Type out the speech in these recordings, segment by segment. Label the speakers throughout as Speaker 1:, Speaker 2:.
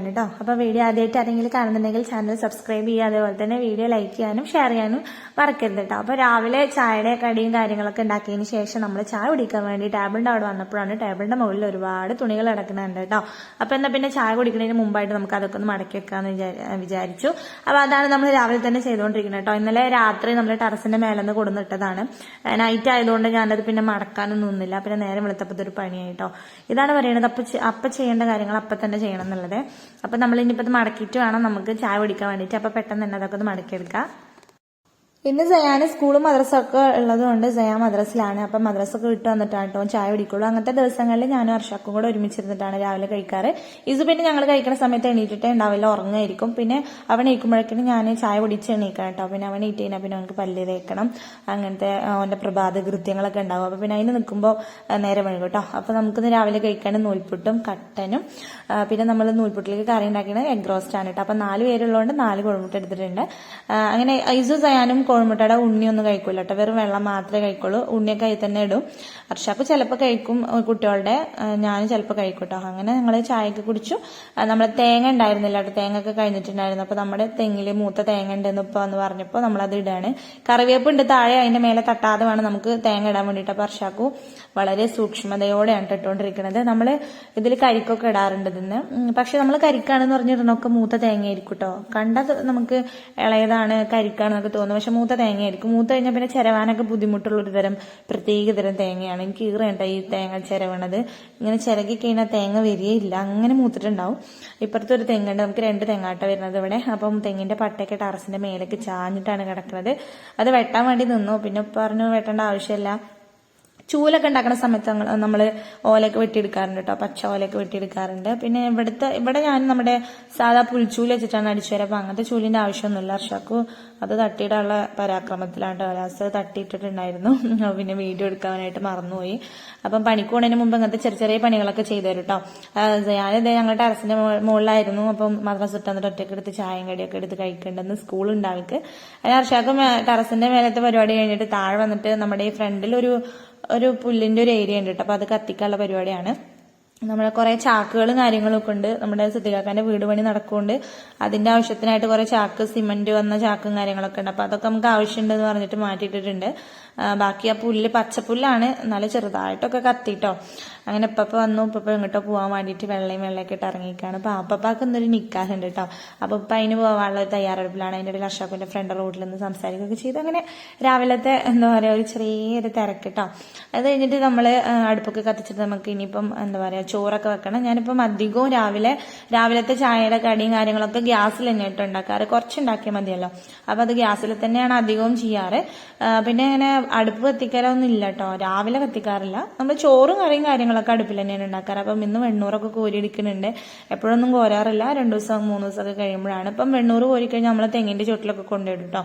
Speaker 1: My life video ആണ് കേട്ടോ അപ്പോൾ വീഡിയോ ആദ്യമായിട്ട് ആരെങ്കിലും കാണുന്നുണ്ടെങ്കിൽ ചാനൽ സബ്സ്ക്രൈബ് ചെയ്യുക അതേപോലെ തന്നെ വീഡിയോ ലൈക്ക് ചെയ്യാനും ഷെയർ ചെയ്യാനും മറക്കരുത് കേട്ടോ അപ്പോൾ രാവിലെ ചായയുടെ കടിയും കാര്യങ്ങളൊക്കെ ഉണ്ടാക്കിയതിന് ശേഷം നമ്മൾ ചായ കുടിക്കാൻ വേണ്ടി ടേബിളിന്റെ അവിടെ വന്നപ്പോഴാണ് ടേബിളിന്റെ മുകളിൽ ഒരുപാട് തുണികൾ കിടക്കുന്നുണ്ട് കേട്ടോ അപ്പോൾ എന്നാൽ പിന്നെ ചായ കുടിക്കുന്നതിന് മുമ്പായിട്ട് നമുക്ക് അതൊക്കെ ഒന്ന് മടക്കി വെക്കാമെന്ന് വിചാ- വിചാരിച്ചു. അപ്പോൾ അതാണ് നമ്മൾ രാവിലെ തന്നെ ചെയ്തുകൊണ്ടിരിക്കുന്നത് കേട്ടോ ഇന്നലെ രാത്രി നമ്മൾ ടെറസിന്റെ മേലെ നിന്ന് കൊടുന്നിട്ടതാണ് നൈറ്റ് ആയതുകൊണ്ട് ഞാനത് പിന്നെ മടക്കാനൊന്നും നിന്നില്ല. പിന്നെ നേരെ വെളുത്തപ്പോൾ ഇതൊരു പണിയായിട്ടോ ഇതാണ് പറയുന്നത് അപ്പം അപ്പൊ ചെയ്യേണ്ട കാര്യങ്ങൾ അപ്പൊ തന്നെ ചെയ്യണം എന്നുള്ളത്. അപ്പൊ നമ്മൾ ഇനിയിപ്പോ ഇത് മടക്കിയിട്ട് വേണം നമുക്ക് ചായ കുടിക്കാൻ വേണ്ടിയിട്ട്. അപ്പൊ പെട്ടെന്ന് തന്നെ അതൊക്കെ ഒന്ന് മടക്കിയെടുക്കാം. ഇന്ന് സയാന് സ്കൂളും മദ്രസൊക്കെ ഉള്ളതുകൊണ്ട് സയാ മദ്രസിലാണ്. അപ്പം മദ്രസൊക്കെ വിട്ട് വന്നിട്ടാണ് കേട്ടോ. ചായ കുടിക്കുള്ളൂ. അങ്ങനത്തെ ദിവസങ്ങളിൽ ഞാനും വർഷക്കും കൂടെ ഒരുമിച്ചിരുന്നിട്ടാണ് രാവിലെ കഴിക്കാറ്. ഇത് പിന്നെ ഞങ്ങൾ കഴിക്കുന്ന സമയത്ത് എണീറ്റിട്ടേ ഉണ്ടാവില്ല. ഉറങ്ങായിരിക്കും. പിന്നെ അവൻ എണീക്കുമ്പോഴേക്കും ഞാൻ ചായ കുടിച്ച് എണീക്കാം കേട്ടോ. പിന്നെ അവൻ എണീറ്റ് കഴിഞ്ഞാൽ പിന്നെ അവനക്ക് പല്ല് തേക്കണം. അങ്ങനത്തെ അവന്റെ പ്രഭാത കൃത്യങ്ങളൊക്കെ ഉണ്ടാവും. അപ്പൊ പിന്നെ അതിന് നിൽക്കുമ്പോൾ നേരെ വഴുകും കേട്ടോ. അപ്പൊ നമുക്കിന്ന് രാവിലെ കഴിക്കാൻ നൂൽപുട്ടും കട്ടനും പിന്നെ നമ്മൾ നൂൽപുട്ടിലേക്ക് കറി ഉണ്ടാക്കുന്നത് എഗ് റോസ്റ്റ് ആണ് കേട്ടോ. അപ്പൊ നാല് പേരുള്ളതുകൊണ്ട് നാല് കോഴിമുട്ട എടുത്തിട്ടുണ്ട്. അങ്ങനെ ഐസു സയാനും കോഴിമുട്ടയുടെ ഉണ്ണിയൊന്നും കഴിക്കൂല കേട്ടോ വെറും വെള്ളം മാത്രമേ കഴിക്കുള്ളൂ. ഉണ്ണിയൊക്കെ അതിൽ തന്നെ ഇടും. അർഷാപ്പ് ചിലപ്പോൾ കഴിക്കും കുട്ടികളുടെ ഞാൻ ചിലപ്പോൾ കഴിക്കും കേട്ടോ അങ്ങനെ ഞങ്ങൾ ചായയൊക്കെ കുടിച്ചു. നമ്മൾ തേങ്ങ ഉണ്ടായിരുന്നില്ല കേട്ടോ തേങ്ങ ഒക്കെ കഴിഞ്ഞിട്ടുണ്ടായിരുന്നു. അപ്പൊ നമ്മുടെ തെങ്ങിൽ മൂത്ത തേങ്ങ ഉണ്ടെന്ന് ഇപ്പൊ എന്ന് പറഞ്ഞപ്പോൾ നമ്മളത് ഇടാണ്. കറിവേപ്പ് ഉണ്ട്. താഴെ അതിന്റെ മേലെ തട്ടാതെ വേണം നമുക്ക് തേങ്ങ ഇടാൻ വേണ്ടിയിട്ട്. അപ്പൊ അർഷാക്കു വളരെ സൂക്ഷ്മതയോടെയാണ് ഇട്ടുകൊണ്ടിരിക്കുന്നത് നമ്മൾ ഇതിൽ കരിക്കൊക്കെ ഇടാറുണ്ട് ഇതിന് പക്ഷെ നമ്മൾ കരിക്കാണെന്ന് പറഞ്ഞിടണമൊക്കെ മൂത്ത തേങ്ങ തേങ്ങയായിരിക്കും കേട്ടോ കണ്ടത് നമുക്ക് ഇളയതാണ് കരിക്കാണെന്നൊക്കെ തോന്നും. പക്ഷെ മൂത്ത തേങ്ങയായിരിക്കും. മൂത്ത കഴിഞ്ഞാൽ പിന്നെ ചിരവാനൊക്കെ ബുദ്ധിമുട്ടുള്ള ഒരു തരം പ്രത്യേക തരം തേങ്ങയാണ്. എനിക്ക് ഈറേണ്ട ഈ തേങ്ങ ചിരവണത്. ഇങ്ങനെ ചിരകി കഴിഞ്ഞാൽ തേങ്ങ വരികയില്ല. അങ്ങനെ മൂത്തിട്ടുണ്ടാവും. ഇപ്പുറത്തെ ഒരു തെങ്ങുണ്ട്. നമുക്ക് രണ്ട് തെങ്ങാട്ട വരുന്നത് ഇവിടെ. അപ്പം തെങ്ങിന്റെ പട്ടയൊക്കെ ടറസിന്റെ മേലേക്ക് ചാഞ്ഞിട്ടാണ് കിടക്കുന്നത് അത് വെട്ടാൻ വേണ്ടി നിന്നു. പിന്നെ പറഞ്ഞു വെട്ടേണ്ട ആവശ്യമില്ല. ചൂലൊക്കെ ഉണ്ടാക്കുന്ന സമയത്ത് നമ്മൾ ഓലയൊക്കെ വെട്ടിയെടുക്കാറുണ്ട് കേട്ടോ പച്ച ഓലയൊക്കെ വെട്ടിയെടുക്കാറുണ്ട്. പിന്നെ ഇവിടുത്തെ ഇവിടെ ഞാൻ നമ്മുടെ സാധാ പുൽച്ചൂൽ വെച്ചിട്ടാണ് അടിച്ചു വരാം അപ്പൊ അങ്ങനത്തെ ചൂലിന്റെ ആവശ്യമൊന്നുമില്ല. അർഷാക്കു അത് തട്ടിയിടാനുള്ള പരാക്രമത്തിലാണ് ലാസ്റ്റ് തട്ടിയിട്ടിട്ടുണ്ടായിരുന്നു. പിന്നെ വീഡിയോ എടുക്കാനായിട്ട് മറന്നുപോയി. അപ്പം പണിക്ക് പോകുന്നതിന് മുമ്പ് അങ്ങനത്തെ ചെറിയ ചെറിയ പണികളൊക്കെ ചെയ്തു തരും കേട്ടോ ഞാനിത് ഞങ്ങളുടെ ടെറസിന്റെ മുകളിലായിരുന്നു അപ്പം മദ്രാസ് ഇട്ടന്നിട്ട് ഒറ്റയ്ക്ക് എടുത്ത് ചായയും കടിയൊക്കെ എടുത്ത് കഴിക്കേണ്ടെന്ന് സ്കൂളുണ്ട് ആൾക്ക്. അതിന് അർഷാക്കും ടെറസിന്റെ മേലത്തെ പരിപാടി കഴിഞ്ഞിട്ട് താഴെ വന്നിട്ട് നമ്മുടെ ഈ ഫ്രണ്ടിൽ ഒരു ഒരു പുല്ലിന്റെ ഒരു ഏരിയ ഉണ്ട് കേട്ടോ അപ്പോൾ അത് കത്തിക്കാനുള്ള പരിപാടിയാണ്. നമ്മുടെ കുറേ ചാക്കുകളും കാര്യങ്ങളും ഒക്കെ ഉണ്ട്. നമ്മുടെ സിദ്ധികാക്കാന്റെ വീട് പണി നടക്കുന്നുണ്ട്. അതിന്റെ ആവശ്യത്തിനായിട്ട് കുറേ ചാക്ക് സിമന്റ് വന്ന ചാക്കും കാര്യങ്ങളൊക്കെ ഉണ്ട്. അപ്പോൾ അതൊക്കെ നമുക്ക് ആവശ്യമുണ്ടെന്ന് പറഞ്ഞിട്ട് മാറ്റിയിട്ടിട്ടുണ്ട്. ബാക്കി ആ പുല്ല് പച്ചപ്പുല്ലാണ്. നല്ല ചെറുതായിട്ടൊക്കെ കത്തിട്ടോ. അങ്ങനെ ഇപ്പപ്പ വന്നു. ഇപ്പപ്പ ഇങ്ങോട്ടോ പോകാൻ വേണ്ടിയിട്ട് വെള്ളയും വെള്ളയൊക്കെ ഇട്ട് ഇറങ്ങിയിരിക്കുകയാണ്. അപ്പൊ അപ്പപ്പാക്ക് ഇന്നൊരു നിക്കാഹുണ്ട് കേട്ടോ. അപ്പൊ ഇപ്പൊ അതിന് പോകാനുള്ള ഒരു തയ്യാറെടുപ്പിലാണ്. അതിന്റെ ഇടയിൽ അഷാഖിന്റെ ഫ്രണ്ട് റോഡിൽ നിന്ന് സംസാരിക്കുകയൊക്കെ ചെയ്ത്. അങ്ങനെ രാവിലത്തെ എന്താ പറയാ ഒരു ചെറിയൊരു തിരക്ക് കേട്ടോ. അത് കഴിഞ്ഞിട്ട് നമ്മൾ അടുപ്പൊക്കെ കത്തിച്ചിട്ട് നമുക്ക് ഇനിയിപ്പം എന്താ പറയാ ചോറൊക്കെ വെക്കണം. ഞാനിപ്പം അധികവും രാവിലെ രാവിലത്തെ ചായയുടെ കടിയും കാര്യങ്ങളൊക്കെ ഗ്യാസിൽ തന്നെ ഇട്ട് ഉണ്ടാക്കാറ്. കുറച്ച് ഉണ്ടാക്കിയാൽ മതിയല്ലോ. അപ്പൊ അത് ഗ്യാസിൽ തന്നെയാണ് അധികവും ചെയ്യാറ്. പിന്നെ അങ്ങനെ അടുപ്പ് കത്തിക്കാറൊന്നും ഇല്ല കേട്ടോ രാവിലെ കത്തിക്കാറില്ല. നമ്മൾ ചോറും കറിയും കാര്യങ്ങളൊക്കെ അടുപ്പിൽ തന്നെയാണ് ഉണ്ടാക്കാറ്. അപ്പം ഇന്ന് വെണ്ണൂറൊക്കെ കോരിയെടുക്കുന്നുണ്ട്. എപ്പോഴൊന്നും കോരാറില്ല. രണ്ടു ദിവസം മൂന്ന് ദിവസമൊക്കെ കഴിയുമ്പോഴാണ്. ഇപ്പം വെണ്ണൂറ് കോരിക്കഴിഞ്ഞാൽ നമ്മൾ തെങ്ങിന്റെ ചുവട്ടിലൊക്കെ കൊണ്ടുപോയി കേട്ടോ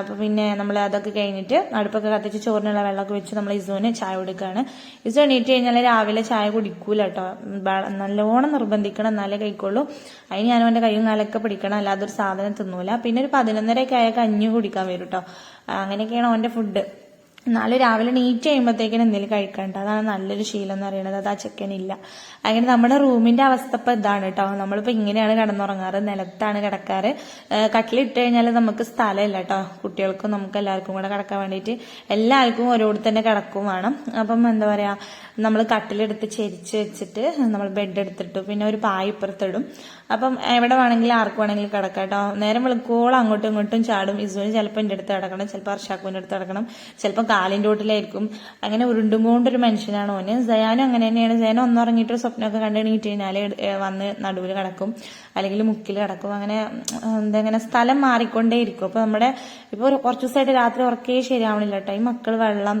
Speaker 1: അപ്പം പിന്നെ നമ്മൾ അതൊക്കെ കഴിഞ്ഞിട്ട് അടുപ്പൊക്കെ കത്തിച്ച് ചോറിനുള്ള വെള്ളമൊക്കെ വെച്ച് നമ്മൾ ഇസുവിന് ചായ കൊടുക്കുകയാണ് ഇസു എണീറ്റ് കഴിഞ്ഞാൽ രാവിലെ ചായ കുടിക്കൂല കേട്ടോ നല്ലോണം നിർബന്ധിക്കണം എന്നാലേ കഴിക്കുള്ളൂ. അതിന് ഞാനും എന്റെ കൈയും കാലൊക്കെ പിടിക്കണം. അല്ലാതെ ഒരു സാധനം തിന്നൂല. പിന്നെ ഒരു പതിനൊന്നരയൊക്കെ ആയ കഞ്ഞി കുടിക്കാൻ വരും കേട്ടോ അങ്ങനെയൊക്കെയാണ് അവന്റെ ഫുഡ് എന്നാലും രാവിലെ നീറ്റ് ചെയ്യുമ്പോഴത്തേക്കിനും എന്തെങ്കിലും കഴിക്കണ്ട അതാണ് നല്ലൊരു ശീലം എന്ന് പറയുന്നത്. അത് ആ ചെക്കനില്ല അങ്ങനെ നമ്മുടെ റൂമിന്റെ അവസ്ഥ ഇപ്പൊ ഇതാണ് കേട്ടോ നമ്മളിപ്പോ ഇങ്ങനെയാണ് കിടന്നുറങ്ങാറ്. നിലത്താണ് കിടക്കാറ്. കട്ടിലിട്ട് കഴിഞ്ഞാൽ നമുക്ക് സ്ഥലമില്ല കേട്ടോ കുട്ടികൾക്കും നമുക്ക് എല്ലാവർക്കും കൂടെ കിടക്കാൻ വേണ്ടിയിട്ട് എല്ലാവർക്കും ഓരോരുത്തർ തന്നെ കിടക്കും വേണം. അപ്പം എന്താ പറയാ നമ്മൾ കട്ടിലെടുത്ത് ചെരിച്ച് വെച്ചിട്ട് നമ്മൾ ബെഡ് എടുത്തിട്ടു പിന്നെ ഒരു പായ ഇപ്പുറത്തിടും. അപ്പം എവിടെ വേണമെങ്കിലും ആർക്ക് വേണമെങ്കിലും കിടക്കാം കേട്ടോ. നേരം വെളുക്കോളം അങ്ങോട്ടും ഇങ്ങോട്ടും ചാടും. ഇസുവിന് ചിലപ്പോൾ എന്റെ അടുത്ത് കിടക്കണം ചിലപ്പോൾ അർഷാക്കുവിന്റെ അടുത്ത് കിടക്കണം ചിലപ്പോൾ കാലിന്റെ ഓട്ടിലായിരിക്കും അങ്ങനെ ഉരുണ്ടും കൊണ്ടൊരു മനുഷ്യനാണ് ഓന്. സയാനും അങ്ങനെ തന്നെയാണ്. സയാനും ഒന്നുറങ്ങിയിട്ട് സ്വപ്നമൊക്കെ കണ്ടു കഴിഞ്ഞാൽ വന്ന് നടുവിൽ കിടക്കും. അല്ലെങ്കിൽ മുക്കിൽ കിടക്കും. അങ്ങനെ എന്താ അങ്ങനെ സ്ഥലം മാറിക്കൊണ്ടേയിരിക്കും അപ്പൊ നമ്മുടെ ഇപ്പൊ കുറച്ച് ദിവസമായിട്ട് രാത്രി ഉറക്കേ ശരിയാവണില്ല കേട്ടോ. ഈ മക്കൾ വെള്ളം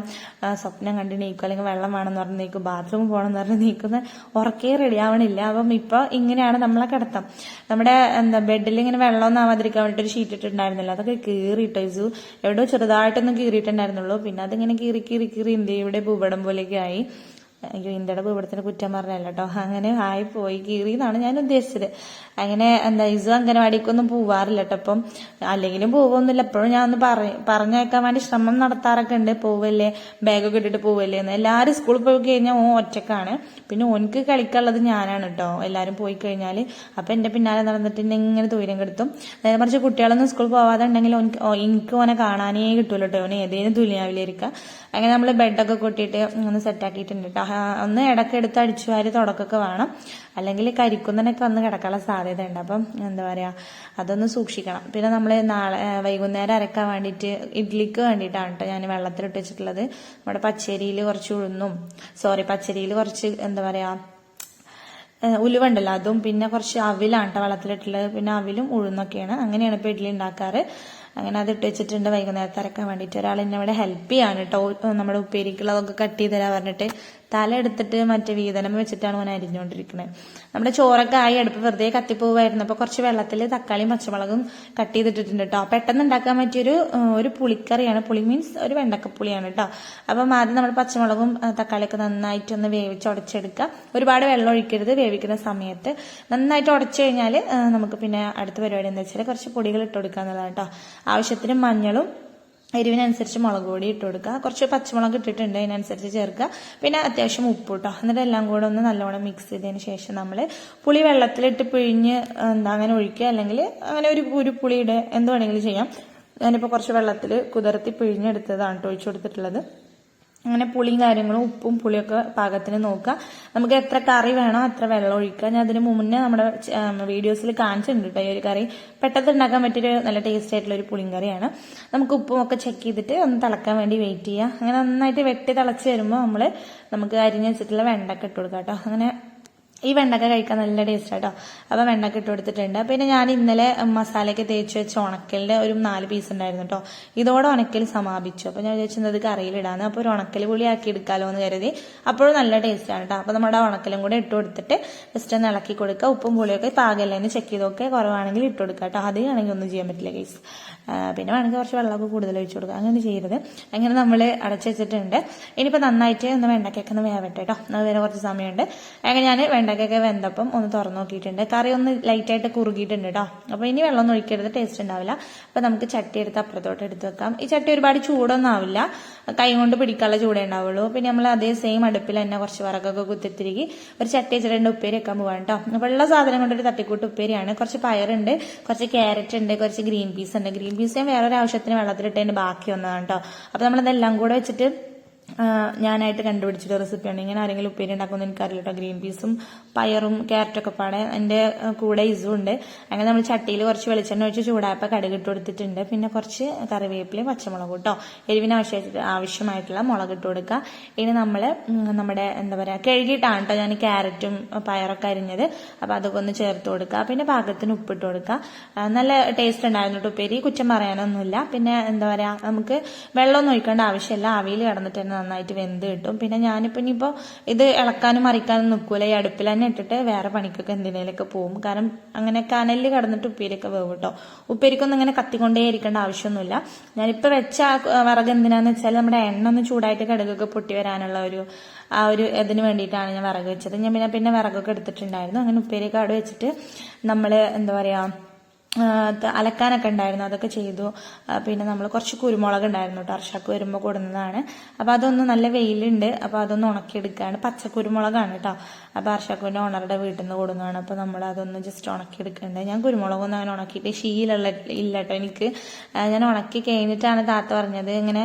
Speaker 1: സ്വപ്നം കണ്ടു അല്ലെങ്കിൽ വെള്ളം വേണമെന്ന് പറഞ്ഞ് നീക്കും ബാത്റൂം പോകണമെന്ന് പറഞ്ഞ് നീക്കുന്ന ഉറക്കേ റെഡി ആവണില്ല. അപ്പം ഇപ്പൊ ഇങ്ങനെയാണ് നമ്മളെ കിടത്തം. നമ്മുടെ എന്താ ബെഡിൽ ഇങ്ങനെ വെള്ളം ആവാതിരിക്കാൻ വേണ്ടിട്ട് ഒരു ഷീറ്റ് ഇട്ടിട്ടുണ്ടായിരുന്നില്ല. അതൊക്കെ കീറിയിട്ട് ഇസു? എവിടെയോ ചെറുതായിട്ടൊന്നും കീറിയിട്ടുണ്ടായിരുന്നുള്ളൂ. പിന്നെ അതിങ്ങനെ കീറി കീറി കീറി എന്ത് ഇവിടെ ഭൂപടം പോലെയൊക്കെ ആയി. ഇന്ത്യയുടെ ഭൂപടത്തിന് കുറ്റം പറഞ്ഞല്ല കേട്ടോ അങ്ങനെ ആയി പോയി കീറി എന്നാണ് ഞാൻ ഉദ്ദേശിച്ചത്. അങ്ങനെ എന്താ ഇസു അംഗനവാടിക്കൊന്നും പോവാറില്ല കേട്ടോ അപ്പം അല്ലെങ്കിലും പോവൊന്നുമില്ല. എപ്പോഴും ഞാൻ ഒന്ന് പറ പറഞ്ഞേക്കാൻ വേണ്ടി ശ്രമം നടത്താറൊക്കെ ഉണ്ട്. പോവല്ലേ ബാഗൊക്കെ ഇട്ടിട്ട് പോവല്ലേ എന്ന്. എല്ലാവരും സ്കൂളിൽ പോയി കഴിഞ്ഞാൽ ഓൻ ഒറ്റക്കാണ്. പിന്നെ ഓനക്ക് കളിക്കാനുള്ളത് ഞാനാണ് കേട്ടോ എല്ലാവരും പോയി കഴിഞ്ഞാൽ അപ്പം എന്റെ പിന്നാലെ നടന്നിട്ട് എന്നെ ഇങ്ങനെ ദൂരം കെടുത്തും. നേരെ മറിച്ച് കുട്ടികളൊന്നും സ്കൂളിൽ പോവാതെ ഉണ്ടെങ്കിൽ എനിക്ക് ഓനെ കാണാനേ കിട്ടുമല്ലോ കേട്ടോ ഓനെ ഏതേലും തുല്യാവിലിരിക്കുക അങ്ങനെ നമ്മൾ ബെഡൊക്കെ കൊട്ടിയിട്ട് ഒന്ന് സെറ്റാക്കിയിട്ടുണ്ട് കേട്ടോ ഒന്ന് ഇടയ്ക്ക് എടുത്ത് അടിച്ചു വാരി തുടക്കമൊക്കെ വേണം. അല്ലെങ്കിൽ കരിക്കുന്നതിനൊക്കെ വന്ന് കിടക്കാനുള്ള സാധ്യത ഉണ്ട് അപ്പം എന്താ പറയുക അതൊന്ന് സൂക്ഷിക്കണം. പിന്നെ നമ്മൾ നാളെ വൈകുന്നേരം അരക്കാൻ വേണ്ടിയിട്ട് ഇഡ്ലിക്ക് വേണ്ടിയിട്ടാണ് കേട്ടോ ഞാൻ വെള്ളത്തിലിട്ട് വെച്ചിട്ടുള്ളത്. നമ്മുടെ പച്ചരിയിൽ കുറച്ച് ഉഴുന്നും സോറി പച്ചരിയിൽ കുറച്ച് എന്താ പറയുക ഉലുവുണ്ടല്ലോ അതും പിന്നെ കുറച്ച് അവിലാണ് കേട്ടോ വെള്ളത്തിലിട്ടുള്ളത്. പിന്നെ അവിലും ഉഴുന്നൊക്കെയാണ്. അങ്ങനെയാണ് ഇപ്പോൾ ഇഡ്ഡലി ഉണ്ടാക്കാറ്. അങ്ങനെ അത് ഇട്ട് വെച്ചിട്ടുണ്ട്. വൈകുന്നേരത്തെ അരക്കാൻ വേണ്ടിയിട്ട് ഒരാൾ എന്നെ ഇവിടെ ഹെൽപ്പ് ചെയ്യാണ് കേട്ടോ നമ്മുടെ ഉപ്പേരിക്കുള്ളതൊക്കെ കട്ട് ചെയ്ത് തരാൻ പറഞ്ഞിട്ട് തല എടുത്തിട്ട് മറ്റേ വീതനം വെച്ചിട്ടാണ് ഞാൻ അരിഞ്ഞുകൊണ്ടിരിക്കുന്നത് നമ്മുടെ ചോറൊക്കെ ആയി അടുപ്പ് വെറുതെ കത്തിപ്പോവായിരുന്നു. അപ്പോൾ കുറച്ച് വെള്ളത്തിൽ തക്കാളിയും പച്ചമുളകും കട്ട് ചെയ്തിട്ടിട്ടുണ്ട് കേട്ടോ പെട്ടെന്ന് ഉണ്ടാക്കാൻ പറ്റിയൊരു ഒരു പുളിക്കറിയാണ്. പുളി മീൻസ് ഒരു വെണ്ടക്കപ്പുളിയാണ് കേട്ടോ അപ്പം ആദ്യം നമ്മൾ പച്ചമുളകും തക്കാളിയൊക്കെ തക്കാളിയൊക്കെ നന്നായിട്ടൊന്ന് വേവിച്ച് ഉടച്ചെടുക്കുക ഒരുപാട് വെള്ളം ഒഴിക്കരുത് വേവിക്കുന്ന സമയത്ത്. നന്നായിട്ട് ഉടച്ചു കഴിഞ്ഞാൽ നമുക്ക് പിന്നെ അടുത്ത പരിപാടി എന്താ വെച്ചാൽ കുറച്ച് പൊടികൾ ഇട്ട് കൊടുക്കുക എന്നുള്ളതാണ് കേട്ടോ ആവശ്യത്തിന് മഞ്ഞളും എരിവിനനുസരിച്ച് മുളക് പൊടി ഇട്ട് കൊടുക്കുക. കുറച്ച് പച്ചമുളക് ഇട്ടിട്ടുണ്ട് അതിനനുസരിച്ച് ചേർക്കുക. പിന്നെ അത്യാവശ്യം ഉപ്പ് കേട്ടോ എന്നിട്ട് എല്ലാം കൂടെ ഒന്ന് നല്ലോണം മിക്സ് ചെയ്തതിന് ശേഷം നമ്മൾ പുളി വെള്ളത്തിലിട്ട് പിഴിഞ്ഞ് എന്താ അങ്ങനെ ഒഴിക്കുക. അല്ലെങ്കിൽ അങ്ങനെ ഒരു ഒരു പുളിയുടെ എന്ത് വേണമെങ്കിലും ചെയ്യാം. ഞാനിപ്പോൾ കുറച്ച് വെള്ളത്തിൽ കുതിർത്തി പിഴിഞ്ഞെടുത്തതാണ് കേട്ടോ ഒഴിച്ചു കൊടുത്തിട്ടുള്ളത്. അങ്ങനെ പുളിയും കാര്യങ്ങളും ഉപ്പും പുളിയൊക്കെ പാകത്തിന് നോക്കുക. നമുക്ക് എത്ര കറി വേണോ അത്ര വെള്ളം ഒഴിക്കുക. ഞാൻ അതിന് മുന്നേ നമ്മുടെ വീഡിയോസിൽ കാണിച്ചിട്ടുണ്ട് കേട്ടോ ഈ ഒരു കറി. പെട്ടെന്ന് ഉണ്ടാക്കാൻ പറ്റിയൊരു നല്ല ടേസ്റ്റ് ആയിട്ടുള്ള ഒരു പുളിയും കറിയാണ്. നമുക്ക് ഉപ്പും ഒക്കെ ചെക്ക് ചെയ്തിട്ട് ഒന്ന് തിളക്കാൻ വേണ്ടി വെയിറ്റ് ചെയ്യുക. അങ്ങനെ നന്നായിട്ട് വെട്ടി തിളച്ച് വരുമ്പോൾ നമ്മൾ നമുക്ക് അരിഞ്ഞ് വെച്ചിട്ടുള്ള വെണ്ടൊക്കെ ഇട്ട് കൊടുക്കാം കേട്ടോ അങ്ങനെ ഈ വെണ്ടക്ക കഴിക്കാൻ നല്ല ടേസ്റ്റ് കേട്ടോ അപ്പോൾ വെണ്ടക്ക ഇട്ട് കൊടുത്തിട്ടുണ്ട്. പിന്നെ ഞാൻ ഇന്നലെ മസാലയൊക്കെ തേച്ച് വെച്ച ഉണക്കലിന്റെ ഒരു നാല് പീസ് ഉണ്ടായിരുന്നു കേട്ടോ ഇതോടെ ഉണക്കൽ സമാപിച്ചു. അപ്പോൾ ഞാൻ വിചാരിച്ചത് അത് കറിയിലിടാന്ന് അപ്പോൾ ഒരു ഉണക്കൽ പുളി ആക്കി എടുക്കാമല്ലോ എന്ന് കരുതി അപ്പോഴും നല്ല ടേസ്റ്റാണ് കേട്ടോ അപ്പോൾ നമ്മുടെ ഉണക്കലും കൂടെ ഇട്ട് കൊടുത്തിട്ട് ജസ്റ്റ് ഒന്ന് ഇളക്കി കൊടുക്കുക ഉപ്പും പുളിയൊക്കെ പാകല്ലേ? എന്ന് ചെക്ക് ചെയ്തൊക്കെ കുറവാണെങ്കിൽ ഇട്ട് കൊടുക്കുക കേട്ടോ അധികമാണെങ്കിൽ ഒന്നും ചെയ്യാൻ പറ്റില്ല കേസ് പിന്നെ വേണമെങ്കിൽ കുറച്ച് വെള്ളമൊക്കെ കൂടുതൽ ഒഴിച്ചു കൊടുക്കുക അങ്ങനെ ചെയ്യരുത്. അങ്ങനെ നമ്മൾ അടച്ചു വെച്ചിട്ടുണ്ട്. ഇനിയിപ്പോൾ നന്നായിട്ട് ഒന്ന് വെണ്ടക്കൊക്കെ ഒന്ന് വേവട്ടെ കേട്ടോ അത് വരെ കുറച്ച് സമയമുണ്ട്. അങ്ങനെ ഞാൻ വെണ്ടയ്ക്കൊക്കെ വെന്തപ്പം ഒന്ന് തുറന്നു നോക്കിയിട്ടുണ്ട്. കറി ഒന്ന് ലൈറ്റായിട്ട് കുറുകിയിട്ടുണ്ട് കേട്ടോ അപ്പോൾ ഇനി വെള്ളം ഒന്നും ഒഴിക്കരുത് ടേസ്റ്റ് ഉണ്ടാവില്ല. അപ്പോൾ നമുക്ക് ചട്ടി എടുത്ത് അപ്പുറത്തോട്ട് എടുത്ത് വെക്കാം. ഈ ചട്ടി ഒരുപാട് ചൂടൊന്നും ആവില്ല. കൈ കൊണ്ട് പിടിക്കാനുള്ള ചൂടേ ഉണ്ടാവുള്ളൂ. പിന്നെ നമ്മൾ അതേ സെയിം അടുപ്പിൽ തന്നെ കുറച്ച് വിറകൊക്കെ കുത്തിത്തിരികി ഒരു ചട്ടി വെച്ചിട്ടുണ്ട് ഉപ്പേരി വെക്കാൻ പോകാം കേട്ടോ അപ്പോൾ ഉള്ള സാധനം കൊണ്ട് ഒരു തട്ടിക്കൂട്ട് ഉപ്പേരിയാണ്. കുറച്ച് പയറുണ്ട് കുറച്ച് ക്യാരറ്റ് ഉണ്ട് കുറച്ച് ഗ്രീൻ പീസ് ഉണ്ട്. ഗ്രീൻ പീസ് ഞാൻ വേറൊരു ആവശ്യത്തിന് വെള്ളത്തിലിട്ടതിന് ബാക്കി വന്നതാണ് കേട്ടോ അപ്പോൾ നമ്മളതെല്ലാം കൂടെ വെച്ചിട്ട് ഞാനായിട്ട് കണ്ടുപിടിച്ചിട്ട് റെസിപ്പിയാണ് ഇങ്ങനെ ആരെങ്കിലും ഉപ്പേരി ഉണ്ടാക്കുമെന്ന് എനിക്കറിയില്ല കേട്ടോ ഗ്രീൻ പീസും പയറും ക്യാരറ്റൊക്കെ പാടെ എന്റെ ആ, കൂടെ ഇസും ഉണ്ട്. അങ്ങനെ നമ്മൾ ചട്ടിയിൽ കുറച്ച് വെളിച്ചെണ്ണ ഒഴിച്ച് ചൂടായപ്പോൾ കടുക് ഇട്ട് കൊടുത്തിട്ടുണ്ട്. പിന്നെ കുറച്ച് കറിവേപ്പിലയും പച്ചമുളകും കേട്ടോ എരിവിന് ആവശ്യ ആവശ്യമായിട്ടുള്ള മുളക് ഇട്ട് കൊടുക്കുക. ഇനി നമ്മൾ നമ്മുടെ എന്താ പറയുക കഴുകിയിട്ടാണ് കേട്ടോ ഞാൻ ക്യാരറ്റും പയറൊക്കെ അരിഞ്ഞത്. അപ്പോൾ അതൊക്കെ ഒന്ന് ചേർത്ത് കൊടുക്കുക. പിന്നെ പാകത്തിന് ഉപ്പിട്ട് കൊടുക്കുക. നല്ല ടേസ്റ്റ് ഉണ്ടായിരുന്നു കേട്ടോ ഉപ്പേരി. കുറ്റം പറയാനൊന്നുമില്ല. പിന്നെ എന്താ പറയുക നമുക്ക് വെള്ളമൊന്നും ഒഴിക്കേണ്ട ആവശ്യമില്ല. ആവിയിൽ കിടന്നിട്ട് തന്നെ നന്നായിട്ട് വെന്ത് കിട്ടും. പിന്നെ ഞാനിപ്പോൾ ഇനിയിപ്പോൾ ഇത് ഇളക്കാനും മറിക്കാനും നിൽക്കൂല ഈ അടുപ്പിൽ തന്നെ ഇട്ടിട്ട് വേറെ പണിക്കൊക്കെ എന്തിനേലൊക്കെ പോകും കാരണം അങ്ങനെ കനലിൽ കടന്നിട്ട് ഉപ്പേരിയൊക്കെ വേവ് കേട്ടോ. ഉപ്പേരിക്കൊന്നും ഇങ്ങനെ കത്തിക്കൊണ്ടേ ഇരിക്കേണ്ട ആവശ്യമൊന്നുമില്ല. ഞാനിപ്പോൾ വെച്ച ആ വിറക് എന്തിനാന്ന് വെച്ചാൽ നമ്മുടെ എണ്ണ ഒന്ന് ചൂടായിട്ട് കടുകൊക്കെ പൊട്ടി വരാനുള്ള ഒരു ആ ഒരു ഇതിന് വേണ്ടിയിട്ടാണ് ഞാൻ വിറക് വെച്ചത്. ഞാൻ പിന്നെ പിന്നെ വിറകൊക്കെ എടുത്തിട്ടുണ്ടായിരുന്നു. അങ്ങനെ ഉപ്പേരിയൊക്കെ അവിടെ വെച്ചിട്ട് നമ്മൾ എന്താ പറയുക അലക്കാനൊക്കെ ഉണ്ടായിരുന്നു. അതൊക്കെ ചെയ്തു. പിന്നെ നമ്മൾ കുറച്ച് കുരുമുളക് ഉണ്ടായിരുന്നു കേട്ടോ അർഷാക്ക് വരുമ്പോൾ കൊടുന്നതാണ്. അപ്പോൾ അതൊന്ന് നല്ല വെയിലുണ്ട്. അപ്പോൾ അതൊന്ന് ഉണക്കിയെടുക്കുകയാണ് പച്ച കുരുമുളകാണ് കേട്ടോ അപ്പോൾ അർഷാക്കുവിന്റെ ഓണറുടെ വീട്ടിൽ നിന്ന് കൊടുന്നതാണ്. അപ്പോൾ നമ്മൾ അതൊന്ന് ജസ്റ്റ് ഉണക്കിയെടുക്കേണ്ടത് ഞാൻ കുരുമുളകൊന്നും അങ്ങനെ ഉണക്കിയിട്ട് ശീലമുള്ള ഇല്ല കേട്ടോ എനിക്ക്. ഞാൻ ഉണക്കി കഴിഞ്ഞിട്ടാണ് താത്ത പറഞ്ഞത്. ഇങ്ങനെ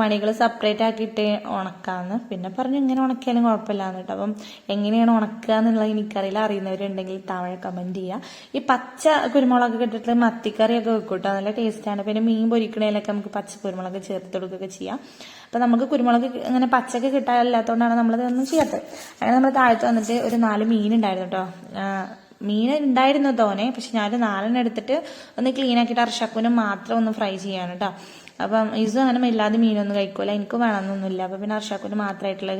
Speaker 1: മണികൾ സെപ്പറേറ്റ് ആക്കിയിട്ട് ഉണക്കാന്ന്. പിന്നെ പറഞ്ഞു ഇങ്ങനെ ഉണക്കിയാലും കുഴപ്പമില്ലാന്ന് കേട്ടോ. അപ്പം എങ്ങനെയാണ് ഉണക്കുക എന്നുള്ളത് എനിക്കറിയില്ല. അറിയുന്നവരുണ്ടെങ്കിൽ താഴെ കമന്റ് ചെയ്യുക ഈ പച്ച കുരുമുളകൊക്കെ ഇട്ടിട്ട് മത്തിക്കറിയൊക്കെ വെക്കും കേട്ടോ. നല്ല ടേസ്റ്റാണ് പിന്നെ മീൻ പൊരിക്കണേലൊക്കെ നമുക്ക് പച്ച കുരുമുളക് ചേർത്ത് കൊടുക്കുകയൊക്കെ ചെയ്യാം. അപ്പം നമുക്ക് കുരുമുളക് ഇങ്ങനെ പച്ചക്ക് കിട്ടാനില്ലാത്തതുകൊണ്ടാണ് നമ്മളത് ഒന്നും ചെയ്യാത്തത്. അങ്ങനെ നമ്മൾ താഴത്ത് വന്നിട്ട് ഒരു നാല് മീൻ ഉണ്ടായിരുന്നു കേട്ടോ. മീൻ ഉണ്ടായിരുന്നു തോനെ പക്ഷെ ഞാൻ നാലെണ്ണം എടുത്തിട്ട് ഒന്ന് ക്ലീൻ ആക്കിയിട്ട് അർഷക്കുനും മാത്രം ഒന്ന് ഫ്രൈ ചെയ്യാണ് കേട്ടോ. അപ്പം ഈസു അങ്ങനെ ഇല്ലാതെ മീനൊന്നും കഴിക്കൂല. എനിക്ക് വേണമെന്നൊന്നുമില്ല. അപ്പം പിന്നെ അർഷാക്കൂന് മാത്രമായിട്ടുള്ള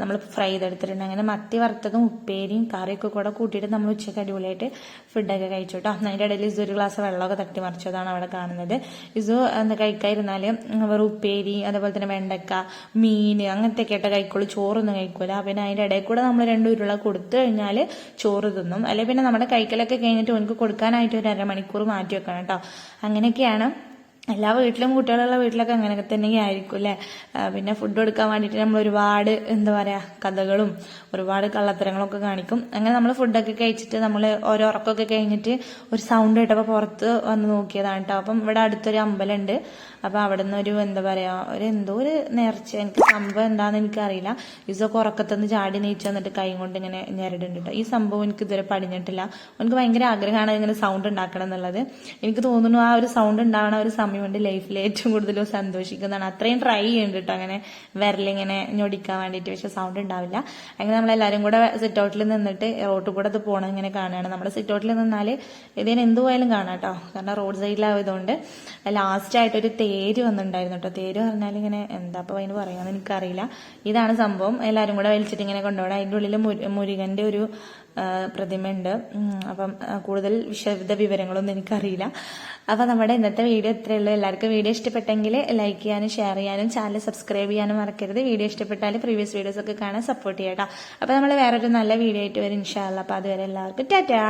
Speaker 1: നമ്മൾ ഫ്രൈ ചെയ്തെടുത്തിട്ടുണ്ട്. അങ്ങനെ മത്തി വറുത്തതും ഉപ്പേരിയും കറിയൊക്കെ കൂടെ കൂട്ടിയിട്ട് നമ്മൾ ഉച്ചയ്ക്ക് അടിപൊളിയായിട്ട് ഫുഡൊക്കെ കഴിച്ചു കേട്ടോ അതിന്റെ ഇടയിൽ ഇസു ഒരു ഗ്ലാസ് വെള്ളമൊക്കെ തട്ടി മറിച്ചതാണ് അവിടെ കാണുന്നത്. ഇസു എന്താ കഴിക്കാതിരുന്നാൽ വെറും ഉപ്പേരി അതുപോലെ തന്നെ വെണ്ടക്ക മീൻ അങ്ങനത്തെ ആയിട്ട് കഴിക്കുള്ളൂ. ചോറൊന്നും കഴിക്കൂല. പിന്നെ അതിന്റെ ഇടയിൽ കൂടെ നമ്മൾ രണ്ട് ഉരുള കൊടുത്തു കഴിഞ്ഞാൽ ചോറ് തിന്നും. അല്ലെങ്കിൽ പിന്നെ നമ്മുടെ കഴിക്കലൊക്കെ കഴിഞ്ഞിട്ട് എനിക്ക് കൊടുക്കാനായിട്ട് ഒരു അരമണിക്കൂർ മാറ്റി വെക്കണം കേട്ടോ അങ്ങനെയൊക്കെയാണ് എല്ലാ വീട്ടിലും കുട്ടികളുള്ള വീട്ടിലൊക്കെ അങ്ങനെയൊക്കെ തന്നെ ആയിരിക്കും അല്ലേ? പിന്നെ ഫുഡ് കൊടുക്കാൻ വേണ്ടിയിട്ട് നമ്മൾ ഒരുപാട് എന്താ പറയാ കഥകളും ഒരുപാട് കള്ളത്തരങ്ങളൊക്കെ കാണിക്കും. അങ്ങനെ നമ്മൾ ഫുഡൊക്കെ കഴിച്ചിട്ട് നമ്മൾ ഓരോ ഉറക്കമൊക്കെ കഴിഞ്ഞിട്ട് ഒരു സൗണ്ട് കേട്ടപ്പോൾ പുറത്ത് വന്ന് നോക്കിയതാണ് കേട്ടോ അപ്പം ഇവിടെ അടുത്തൊരു അമ്പലമുണ്ട് അപ്പം അവിടെ ഒരു എന്താ പറയുക ഒരു എന്തോ ഒരു നേർച്ച. എനിക്ക് സംഭവം എന്താണെന്ന് എനിക്കറിയില്ല. ഇസൊക്കെ ഉറക്കത്തുനിന്ന് ചാടി നീച്ച് വന്നിട്ട് കൈ കൊണ്ട് ഇങ്ങനെ ഞെരടുണ്ട് കേട്ടോ ഈ സംഭവം എനിക്ക് ഇതുവരെ പഠിഞ്ഞിട്ടില്ല എനിക്ക് ഭയങ്കര ആഗ്രഹമാണ് ഇങ്ങനെ സൗണ്ട് ഉണ്ടാക്കണം എന്നുള്ളത്. എനിക്ക് തോന്നുന്നു ആ ഒരു സൗണ്ട് ഉണ്ടാവണ ഒരു സമയം കൊണ്ട് ലൈഫിൽ ഏറ്റവും കൂടുതൽ സന്തോഷിക്കുന്നതാണ്. അത്രയും ട്രൈ ചെയ്യുന്നുണ്ട് കേട്ടോ അങ്ങനെ വിരലിങ്ങനെ ഞൊടിക്കാൻ വേണ്ടിയിട്ട്. പക്ഷെ സൗണ്ട് ഉണ്ടാവില്ല. അങ്ങനെ നമ്മളെല്ലാവരും കൂടെ സിറ്റ് ഔട്ടിൽ നിന്നിട്ട് റോട്ടിൽ കൂടെ അത് പോകണം ഇങ്ങനെ കാണുകയാണ്. നമ്മുടെ സിറ്റ് ഔട്ടിൽ നിന്നാൽ ഇതിന് എന്തുപോയാലും കാണാം കേട്ടോ കാരണം റോഡ് സൈഡിലായതുകൊണ്ട് ലാസ്റ്റ് ആയിട്ട് ഒരു തേര് വന്നിട്ടുണ്ടായിരുന്നു കേട്ടോ തേര് പറഞ്ഞാൽ ഇങ്ങനെ എന്താ അപ്പോൾ അതിന് പറയാമെന്ന് എനിക്കറിയില്ല. ഇതാണ് സംഭവം. എല്ലാവരും കൂടെ വലിച്ചിട്ട് ഇങ്ങനെ കൊണ്ടുപോകണം. അതിന്റെ ഉള്ളിൽ മുരുകന്റെ ഒരു പ്രതിമയുണ്ട്. അപ്പം കൂടുതൽ വിശദ വിവരങ്ങളൊന്നും എനിക്കറിയില്ല. അപ്പോൾ നമ്മുടെ ഇന്നത്തെ വീഡിയോ ഇത്രയേ ഉള്ളൂ. എല്ലാവർക്കും വീഡിയോ ഇഷ്ടപ്പെട്ടെങ്കിൽ ലൈക്ക് ചെയ്യാനും ഷെയർ ചെയ്യാനും ചാനൽ സബ്സ്ക്രൈബ് ചെയ്യാനും മറക്കരുത്. വീഡിയോ ഇഷ്ടപ്പെട്ടാൽ പ്രീവിയസ് വീഡിയോസ് ഒക്കെ കാണാൻ സപ്പോർട്ട് ചെയ്യട്ടോ. അപ്പം നമ്മൾ വേറൊരു നല്ല വീഡിയോ ആയിട്ട് വരും ഇൻഷാല്ല അപ്പോൾ അതുവരെ എല്ലാവർക്കും ടാറ്റാ.